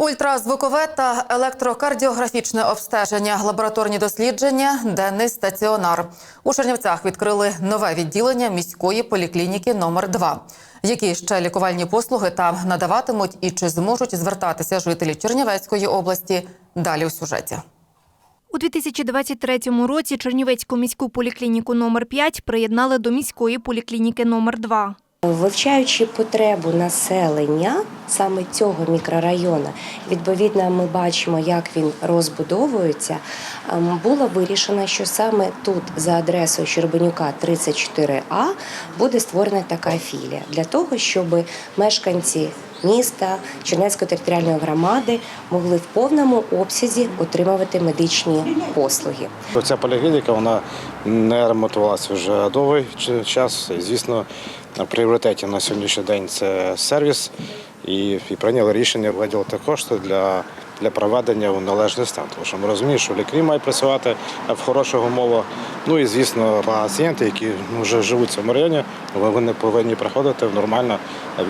Ультразвукове та електрокардіографічне обстеження, лабораторні дослідження, денний стаціонар. У Чернівцях відкрили нове відділення міської поліклініки номер 2 Які ще лікувальні послуги там надаватимуть і чи зможуть звертатися жителі Чернівецької області? Далі у сюжеті. У 2023 році Чернівецьку міську поліклініку номер 5 приєднали до міської поліклініки номер 2 Вивчаючи потребу населення саме цього мікрорайону, відповідно, ми бачимо, як він розбудовується. ем, Було вирішено, що саме тут, за адресою Щербенюка, 34А, буде створена така філія для того, щоб мешканці міста Чернецької територіальної громади могли в повному обсязі отримувати медичні послуги. Ця поліклініка вона не ремонтувалася вже довгий час. Звісно, в пріоритеті на сьогоднішній день це сервіс. І, і прийняли рішення виділити кошти для, для проведення у належний стан. Тому що ми розуміємо, що лікарі мають працювати в хороших умовах. Ну і звісно, пацієнти, які ну, вже живуть в цьому районі, вони повинні приходити в нормально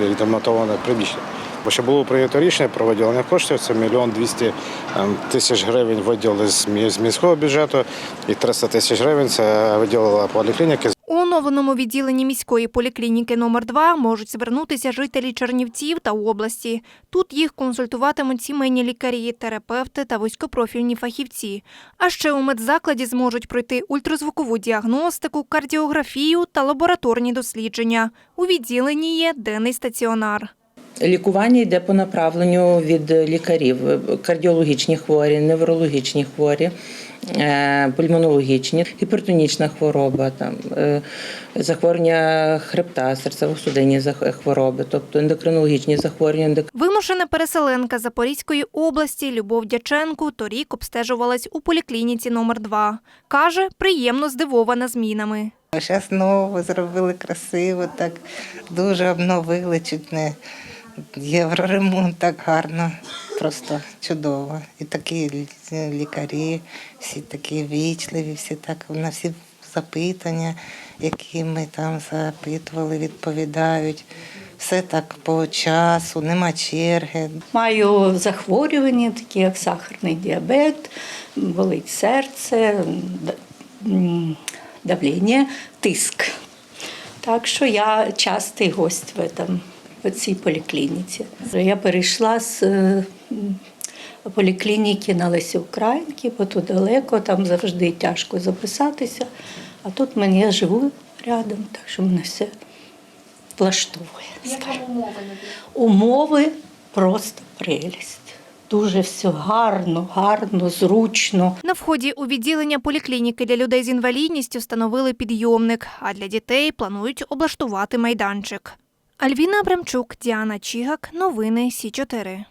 відремонтоване приміщення. Бо ще було прийнято рішення про виділення коштів. Це мільйон двісті ем, тисяч гривень виділили з міського бюджету, і 300 тисяч гривень це виділила поліклініки. У оновленому відділенні міської поліклініки номер 2 можуть звернутися жителі Чернівців та області. Тут їх консультуватимуть сімейні лікарі, терапевти та вузькопрофільні фахівці. А ще у медзакладі зможуть пройти ультразвукову діагностику, кардіографію та лабораторні дослідження. У відділенні є денний стаціонар. Лікування йде по направленню від лікарів: кардіологічні хворі, неврологічні хворі, е, пульмонологічні, гіпертонічна хвороба, там е, захворювання хребта, серцево-судинні зах- хвороби, тобто ендокринологічні захворювання, ендок- Вимушена переселенка Запорізької області Любов Дяченко торік обстежувалась у поліклініці номер 2 Каже, приємно здивована змінами. Зараз нову зробили красиво, так дуже обновили, чуть не євроремонт, так гарно, просто чудово. І такі лікарі, всі такі вічливі, всі так на всі запитання, які ми там запитували, відповідають. Все так по часу, нема черги. Маю захворювання, такі як сахарний діабет, болить серце, давлення, тиск. Так що я частий гость в, этом, в цій поліклініці. Я перейшла з е, поліклініки на Лесі Українки, бо тут далеко, там завжди тяжко записатися. А тут мені я живу рядом, так що мене все влаштовує. скажімо. Умови просто прелість. Дуже все гарно, гарно, зручно. На вході у відділення поліклініки для людей з інвалідністю встановили підйомник, а для дітей планують облаштувати майданчик. Альвіна Абрамчук, Діана Чігак. Новини Сі 4